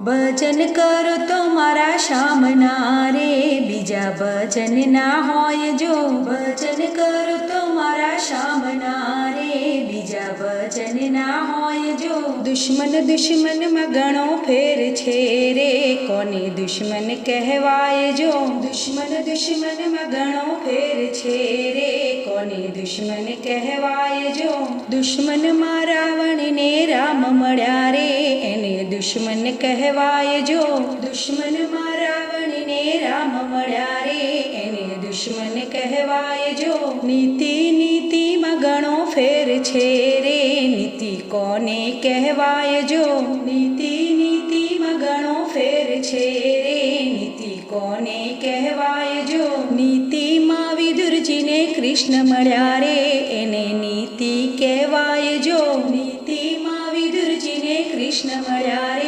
ભજન કરો તો મારા શામના રે, બીજા ભજન ના હોય જો. ભજન કરો તો મારા શામના રે, બીજા ભજન ના હોય જો. દુશ્મન દુશ્મનમાં ઘણો ફેર છે રે, કોને દુશ્મન કહેવાય જો? દુશ્મન દુશ્મનમાં ઘણો ફેર છે રે, કોને દુશ્મન કહેવાય જો? દુશ્મનમાં રાવણને રામ મળ્યા રે દુશ્મન કહેવાય જો. દુશ્મન રાવણને રામ મળ્યા રે. એને દુશ્મન કહેવાય જો. નીતિ નીતિમાં ઘણો ફેર છે રે. નીતિ કોને કહેવાય જો. નીતિ નીતિમાં ઘણો ફેર છે રે. નીતિ કોને કહેવાય જો. નીતિમાં વિદુરજીને કૃષ્ણ મળ્યા રે. કૃષ્ણ મળ્યા રે